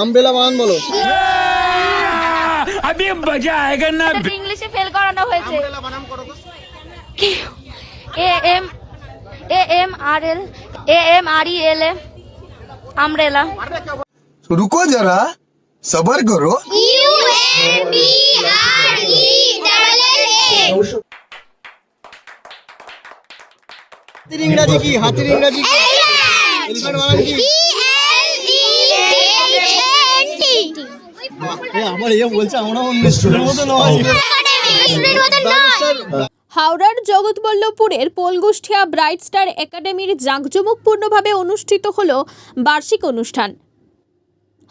Umbrella বানান বলো अभी मजा आएगा ना ইংলিশে ফেল করানো হয়েছে A M A M R L A M R E L A umbrella रुको जरा सबर करो হাতির ইংরাজি কি হাতির ইংরাজি কি এলিফ্যান্ট বানান কি আমার বলছে আমরা অন্য স্টুডেন্ট মতো নয় হাওড়ার জগৎবল্লভপুরের পোলগুষ্ঠিয়া ব্রাইট স্টার একাডেমির জাঁকজমকপূর্ণভাবে অনুষ্ঠিত হল বার্ষিক অনুষ্ঠান।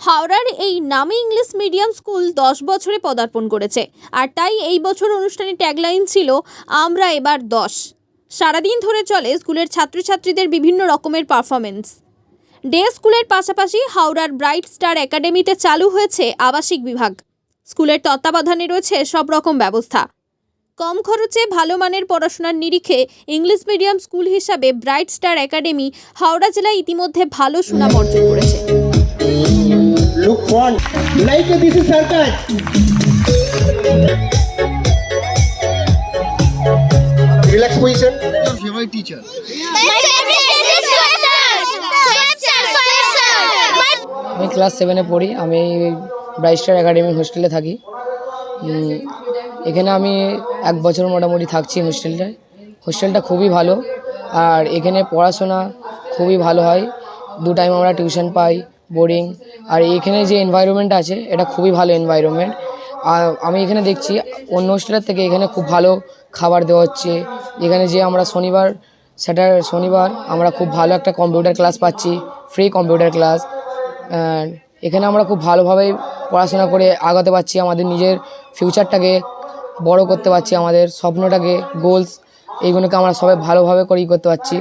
হাওড়ার এই নামে ইংলিশ মিডিয়াম স্কুল দশ বছরে পদার্পণ করেছে আর তাই এই বছর অনুষ্ঠানের ট্যাগলাইন ছিল আমরা এবার দশ। সারাদিন ধরে চলে স্কুলের ছাত্রছাত্রীদের বিভিন্ন রকমের পারফরমেন্স। ডে স্কুলের পাশাপাশি হাওড়ার ব্রাইট স্টার একাডেমিতে চালু হয়েছে আবাসিক বিভাগ। স্কুলের তত্ত্বাবধানে রয়েছে সব রকম ব্যবস্থা। কম খরচে ভালো মানের পড়াশোনার নিরিখে ইংলিশ মিডিয়াম স্কুল হিসাবে ব্রাইট স্টার একাডেমি হাওড়া জেলায় ইতিমধ্যে ভালো সুনাম অর্জন করেছে। Look front like this is circus relax position class সেভেনে পড়ি। আমি ব্রাইস্টার একাডেমি হোস্টেলে থাকি। এখানে আমি এক বছর মোটামুটি থাকছি হোস্টেলটায়। হোস্টেলটা খুবই ভালো। আর এখানে পড়াশোনা খুবই ভালো হয়। দু টাইম আমরা টিউশন পাই বোর্ডিং আর এখানে যে এনভায়রনমেন্ট আছে, এটা খুবই ভালো এনভায়রনমেন্ট আর আমি এখানে দেখছি, অন্য হোস্টেলের থেকে এখানে খুব ভালো খাবার দেওয়া হচ্ছে। এখানে যে আমরা শনিবার, স্যাটার, শনিবার আমরা খুব ভালো একটা কম্পিউটার ক্লাস পাচ্ছি ফ্রি কম্পিউটার ক্লাস এখানে আমরা খুব ভালোভাবে পড়াশোনা করে আগাতে পারছি আমাদের নিজের ফিউচারটাকে বড় করতে পারছি আমাদের স্বপ্নটাকে গোলস এইগুলোকে আমরা সবাই ভালোভাবে করেই করতে পারছি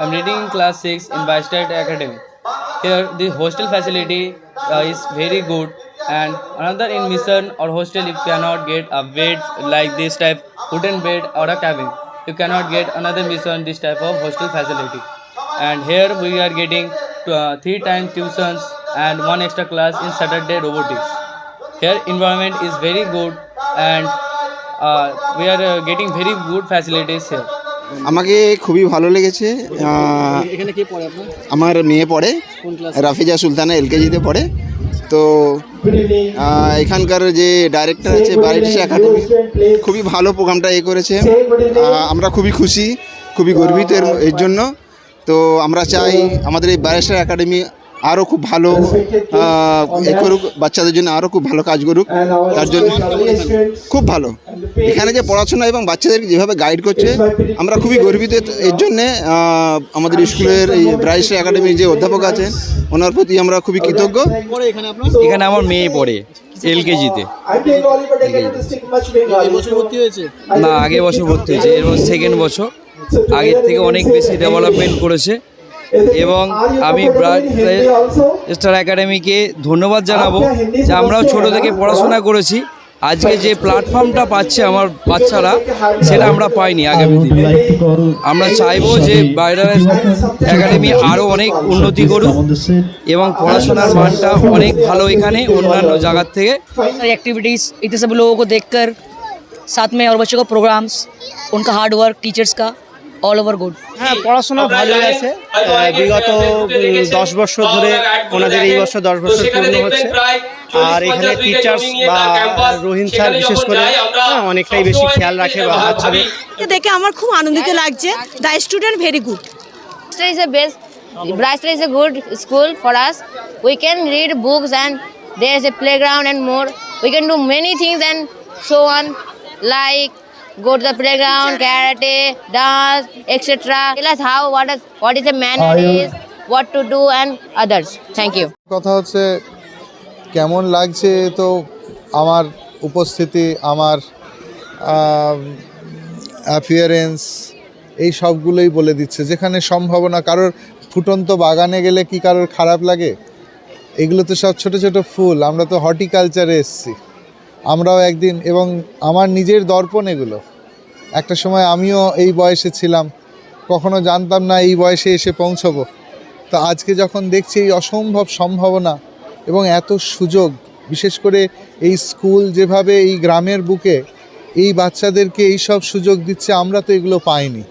I'm reading in class 6 in Bystad Academy. Here, the hostel facility uh, is very good, and another in mission or hostel, you cannot get a bed like this type, wooden bed or a cabin. You cannot get another mission this type of hostel facility. And here we are getting uh, three times tuitions and one extra class in Saturday robotics. Here, environment is very good, and uh, we are uh, getting very good facilities here. আমাকে খুবই ভালো লেগেছে এখানে কে পড়ে আমার মেয়ে পড়ে রাফিজা সুলতানা এলকেজিতে পড়ে। তো এখানকার যে ডাইরেক্টর আছে বাইরিশ একাডেমি খুবই ভালো প্রোগ্রামটা এ করেছে। আমরা খুবই খুশি খুবই গর্বিত এর জন্য। তো আমরা চাই আমাদের এই বাইরিশ একাডেমি আরও খুব ভালো এ করুক বাচ্চাদের জন্য আরও খুব ভালো কাজ করুক তার জন্য খুব ভালো। এখানে যে পড়াশোনা এবং বাচ্চাদের যেভাবে গাইড করছে আমরা খুবই গর্বিত এর জন্যে আমাদের স্কুলের এই ব্রাইস একাডেমির যে অধ্যাপক আছেন ওনার প্রতি আমরা খুবই কৃতজ্ঞ। এখানে আমার মেয়ে পড়ে এলকেজিতে না আগের বছর ভর্তি হয়েছে এর সেকেন্ড বছর। আগের থেকে অনেক বেশি ডেভেলপমেন্ট করেছে। এবং আমি স্টার একাডেমিকে ধন্যবাদ জানাবো যে আমরাও ছোট থেকে পড়াশোনা করেছি আজকে যে প্ল্যাটফর্মটা পাচ্ছে আমার বাচ্চারা সেটা আমরা পাইনি আগামী দিনে আমরা চাইবো যে বাইরের একাডেমি আরও অনেক উন্নতি করুক এবং পড়াশোনার মানটা অনেক ভালো এখানে অন্যান্য জায়গার থেকে सारी एक्टिविटीज़ इतने सब लोगों को देखकर साथ में और बच्चों को प्रोग्राम्स उनका हार्ड वर्क टीचर्स का অল ওভার গুড হ্যাঁ পড়াশোনা ভালো আছে। বিগত দশ বছর ধরে ওনাদের এই বছর দশ বছর পূর্ণ হচ্ছে। আর এখানে টিচার্স বা রোহিন স্যার বিশেষ করে হ্যাঁ, অনেকটাই বেশি খেয়াল রাখে বা হাতছাড়ে দেখে আমার খুব আনন্দিত লাগছে। The student very good is a best Brastra is a good school for us. We can read books and they is a playground and more we can do many things and so on like go to the playground, karate, dance, etc. Tell us how what is what is a manner is, what to do and others. Thank you. কথা হচ্ছে কেমন লাগছে তো আমার উপস্থিতি আমার appearance এই সবগুলোই বলে দিচ্ছে যেখানে সম্ভাবনা কারোর ফুটন্ত বাগানে গেলে কি কারোর খারাপ লাগে এগুলো তো সব ছোট ছোট ফুল আমরা তো হর্টিকালচারে এসছি আমরাও একদিন এবং আমার নিজের দর্পণ এগুলো। একটা সময় আমিও এই বয়সে ছিলাম, কখনো জানতাম না এই বয়সে এসে পৌঁছবো। তো আজকে যখন দেখছি এই অসম্ভব সম্ভাবনা এবং এত সুযোগ, বিশেষ করে এই স্কুল যেভাবে এই গ্রামের বুকে এই বাচ্চাদেরকে এই সব সুযোগ দিচ্ছে, আমরা তো এগুলো পাইনি।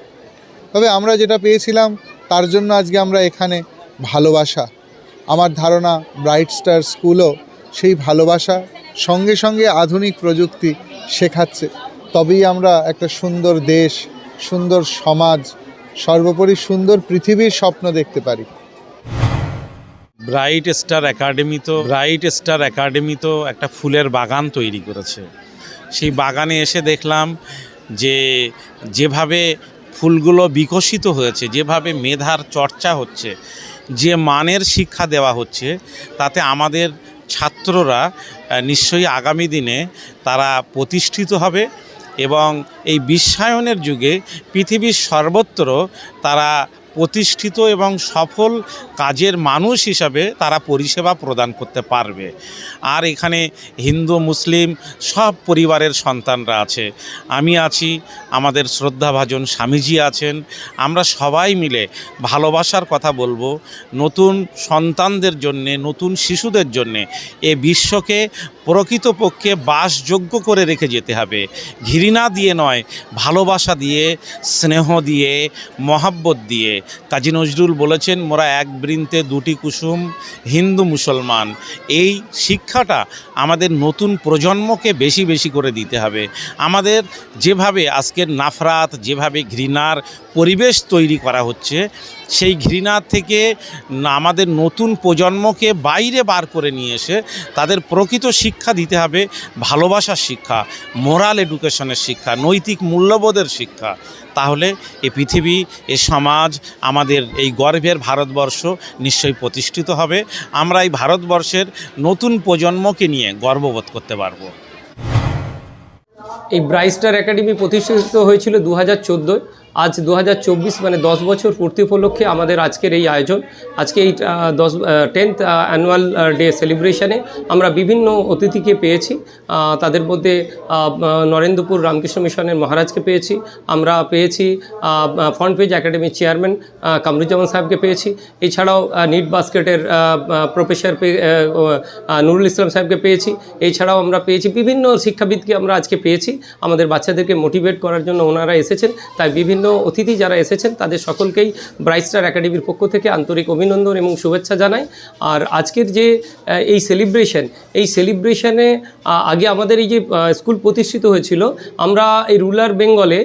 তবে আমরা যেটা পেয়েছিলাম, তার জন্য আজকে আমরা এখানে ভালোবাসা। আমার ধারণা ব্রাইট স্টার স্কুলও সেই ভালোবাসা সঙ্গে সঙ্গে আধুনিক প্রযুক্তি শেখাচ্ছে। তবেই আমরা একটা সুন্দর দেশ, সুন্দর সমাজ, সর্বোপরি সুন্দর পৃথিবীর স্বপ্ন দেখতে পারি। ব্রাইট স্টার একাডেমি তো, ব্রাইট স্টার একাডেমি তো একটা ফুলের বাগান তৈরি করেছে। সেই বাগানে এসে দেখলাম যে যেভাবে ফুলগুলো বিকশিত হয়েছে, যেভাবে মেধার চর্চা হচ্ছে, যে মানের শিক্ষা দেওয়া হচ্ছে, তাতে আমাদের ছাত্ররা নিশ্চয়ই আগামী দিনে তারা প্রতিষ্ঠিত হবে এবং এই বিশ্বায়নের যুগে পৃথিবীর সর্বত্র তারা প্রতিষ্ঠিত এবং সফল কাজের মানুষ হিসাবে তারা পরিষেবা প্রদান করতে পারবে। আর এখানে হিন্দু, মুসলিম সব পরিবারের সন্তানরা আছে। আমি আছি, আমাদের শ্রদ্ধাভাজন স্বামীজি আছেন। আমরা সবাই মিলে ভালোবাসার কথা বলব। নতুন সন্তানদের জন্যে, নতুন শিশুদের জন্যে এ বিশ্বকে প্রকৃতপক্ষে বাসযোগ্য করে রেখে যেতে হবে। ঘৃণা দিয়ে নয়, ভালোবাসা দিয়ে, স্নেহ দিয়ে, মহাব্বত দিয়ে। কাজী নজরুল বলেছেন, মোরা এক বৃন্তে দুটি কুসুম হিন্দু মুসলমান। এই শিক্ষাটা আমাদের নতুন প্রজন্মকে বেশি বেশি করে দিতে হবে। আমাদের যেভাবে আজকের নাফরাত, যেভাবে ঘৃণার পরিবেশ তৈরি করা হচ্ছে সেই ঘৃণা থেকে আমাদের নতুন প্রজন্মকে বাইরে বার করে নিয়ে এসে তাদের প্রকৃত শিক্ষা দিতে হবে, ভালোবাসার শিক্ষা মোরাল এডুকেশনের শিক্ষা, নৈতিক মূল্যবোধের শিক্ষা। তাহলে এ পৃথিবী, এ সমাজ আমাদের এই গর্বের ভারতবর্ষ নিশ্চয়ই প্রতিষ্ঠিত হবে। আমরা এই ভারতবর্ষের নতুন প্রজন্মকে নিয়ে গর্ববোধ করতে পারব। এই ব্রাইস্টার একাডেমি প্রতিষ্ঠিত হয়েছিল দু হাজার আজ দু হাজার চব্বিশ মানে দশ বছর পূর্তি উপলক্ষে আমাদের আজকের এই আয়োজন। আজকে এই দশ টেন্থ অ্যানুয়াল ডে সেলিব্রেশনে আমরা বিভিন্ন অতিথিকে পেয়েছি। তাদের মধ্যে নরেন্দ্রপুর রামকৃষ্ণ মিশনের মহারাজকে পেয়েছি। আমরা পেয়েছি ফ্রন্ট পেজ একাডেমির চেয়ারম্যান কামরুজ্জামান সাহেবকে পেয়েছি। এছাড়াও নিট বাস্কেটের প্রফেসর নুরুল ইসলাম সাহেবকে পেয়েছি। এছাড়াও আমরা পেয়েছি, বিভিন্ন শিক্ষাবিদকে আমরা আজকে পেয়েছি। আমাদের বাচ্চাদেরকে মোটিভেট করার জন্য ওনারা এসেছেন। তাই বিভিন্ন অতিথি যারা এসেছেন, তাদের সকলকেই ব্রাইট স্টার একাডেমির পক্ষ থেকে আন্তরিক অভিনন্দন এবং শুভেচ্ছা জানাই। আর আজকের যে এই সেলিব্রেশন এই সেলিব্রেশনে আগে আমাদের এই যে স্কুল প্রতিষ্ঠিত হয়েছিল, আমরা এই রুরাল বেঙ্গলে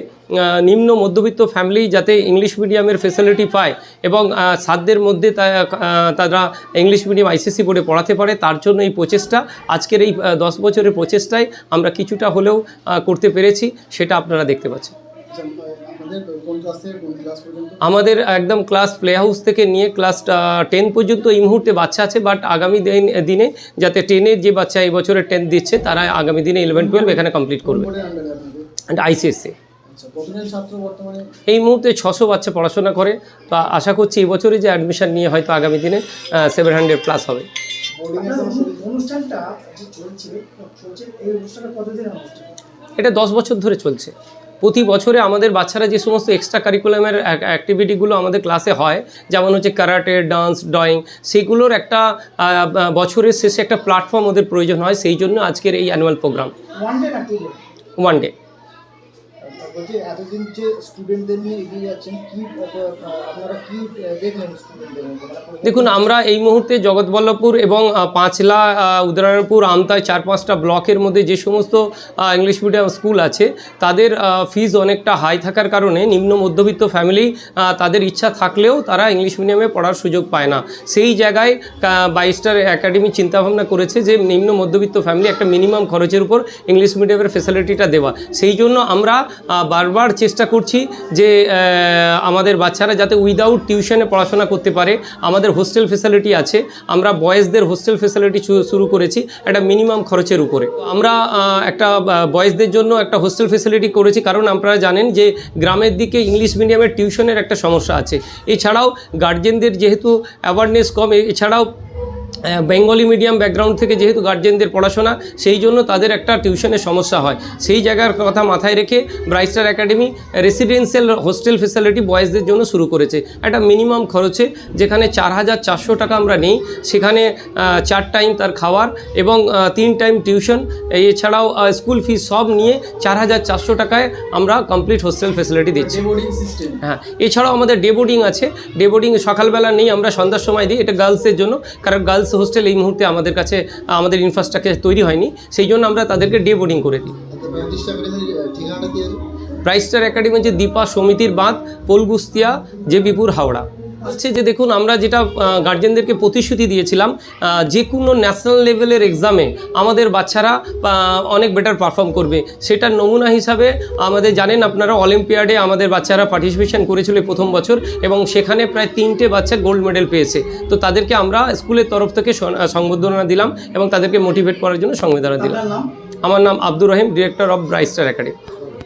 নিম্ন মধ্যবিত্ত ফ্যামিলি যাতে ইংলিশ মিডিয়ামের ফেসিলিটি পায় এবং সাধ্যের মধ্যে তারা ইংলিশ মিডিয়াম আইসিসি বোর্ডে পড়াতে পারে, তার জন্য এই প্রচেষ্টা, আজকের এই দশ বছরের প্রচেষ্টায় আমরা কিছুটা হলেও করতে পেরেছি, সেটা আপনারা দেখতে পাচ্ছেন। আমাদের একদম ক্লাস প্লে হাউস থেকে নিয়ে ক্লাস টেন পর্যন্ত এই মুহূর্তে বাচ্চা আছে বাট আগামী দিন দিনে যাতে টেনের যে বাচ্চা এই বছরের টেন্থ দিচ্ছে তারা আগামী দিনে ইলেভেন টুয়েলভ এখানে কমপ্লিট করবে। আইসিএসসি এই মুহূর্তে ছশো বাচ্চা পড়াশোনা করে তো আশা করছি এই বছরে যে অ্যাডমিশন নিয়ে হয়তো আগামী দিনে সেভেন হান্ড্রেড প্লাস হবে। এটা দশ বছর ধরে চলছে। প্রতি বছরে আমাদের বাচ্চারা যে সমস্ত এক্সট্রা কারিকুলামের অ্যাক্টিভিটিগুলো আমাদের ক্লাসে হয় যেমন হচ্ছে কারাটে ডান্স ড্রয়িং সেগুলোর একটা বছরের শেষে একটা প্ল্যাটফর্ম ওদের প্রয়োজন হয় সেই জন্য আজকের এই অ্যানুয়াল প্রোগ্রাম ওয়ান ডে বলছি এতদিন যে স্টুডেন্টদের নিয়ে এগিয়ে যাচ্ছেন, কি আপনারা কি দেখলেন স্টুডেন্টদের দেখুন, আমরা এই মুহূর্তে জগৎবল্লভপুর এবং পাঁচলা উদয়নারায়ণপুর আমতায় চার পাঁচটা ব্লকের মধ্যে যে সমস্ত ইংলিশ মিডিয়াম স্কুল আছে, তাদের ফিজ অনেকটা হাই থাকার কারণে নিম্ন মধ্যবিত্ত ফ্যামিলি তাদের ইচ্ছা থাকলেও তারা ইংলিশ মিডিয়ামে পড়ার সুযোগ পায় না। সেই জায়গায় বাইস্টার একাডেমি চিন্তাভাবনা করেছে যে নিম্ন মধ্যবিত্ত ফ্যামিলি একটা মিনিমাম খরচের উপর ইংলিশ মিডিয়ামের ফেসিলিটিটা দেওয়া। সেই জন্য আমরা বারবার চেষ্টা করছি যে আমাদের বাচ্চারা যাতে উইদাউট টিউশনে পড়াশোনা করতে পারে। আমাদের হোস্টেল ফেসিলিটি আছে। আমরা বয়েজদের হোস্টেল ফেসিলিটি শুরু করেছি একটা মিনিমাম খরচের উপরে। আমরা একটা বয়েজদের জন্য একটা হোস্টেল ফেসিলিটি করেছি কারণ আপনারা জানেন যে, গ্রামের দিকে ইংলিশ মিডিয়ামের টিউশনের একটা সমস্যা আছে। এছাড়াও গার্জেনদের যেহেতু অ্যাওয়ারনেস কম, এছাড়াও বেঙ্গলি মিডিয়াম ব্যাকগ্রাউন্ড থেকে যেহেতু গার্জেনদের পড়াশোনা সেই জন্য তাদের একটা টিউশনের সমস্যা হয়। সেই জায়গার কথা মাথায় রেখে brightstar academy residential hostel facility বয়েজদের জন্য শুরু করেছে। একটা মিনিমাম খরচে যেখানে চার হাজার চারশো টাকা আমরা নেই সেখানে চার টাইম তার খাওয়ার এবং তিন টাইম টিউশন এছাড়াও স্কুল ফিস সব নিয়ে চার হাজার চারশো টাকায় আমরা কমপ্লিট হোস্টেল ফেসিলিটি দিচ্ছি। হ্যাঁ এছাড়াও আমাদের ডে বোর্ডিং আছে। ডে বোর্ডিং সকালবেলা নেই আমরা সন্ধ্যার সময় দিই। এটা গার্লসের জন্য কারণ গার্লস হোস্টেল এই মুহূর্তে আমাদের কাছে আমাদের ইনফ্রাস্ট্রাকচার তৈরি হয়নি। সেই জন্য আমরা তাদেরকে ডে বোর্ডিং করে দিই। প্রাইস্টার একাডেমির একাডেমি যে দীপা সমিতির বাঁধ পোলগুস্তিয়া যে বিপুর হাওড়া। হচ্ছে যে দেখুন আমরা যেটা গার্জেনদেরকে প্রতিশ্রুতি দিয়েছিলাম যে কোনো ন্যাশনাল লেভেলের এক্সামে আমাদের বাচ্চারা অনেক বেটার পারফর্ম করবে। সেটার নমুনা হিসাবে আমাদের জানেন আপনারা অলিম্পিয়াডে আমাদের বাচ্চারা পার্টিসিপেশন করেছিল প্রথম বছর এবং সেখানে প্রায় তিনটে বাচ্চা গোল্ড মেডেল পেয়েছে। তো তাদেরকে আমরা স্কুলের তরফ থেকে সংবর্ধনা দিলাম এবং তাদেরকে মোটিভেট করার জন্য সংবেদনা দিলাম। আমার নাম Abdur Rahim director of brightstar academy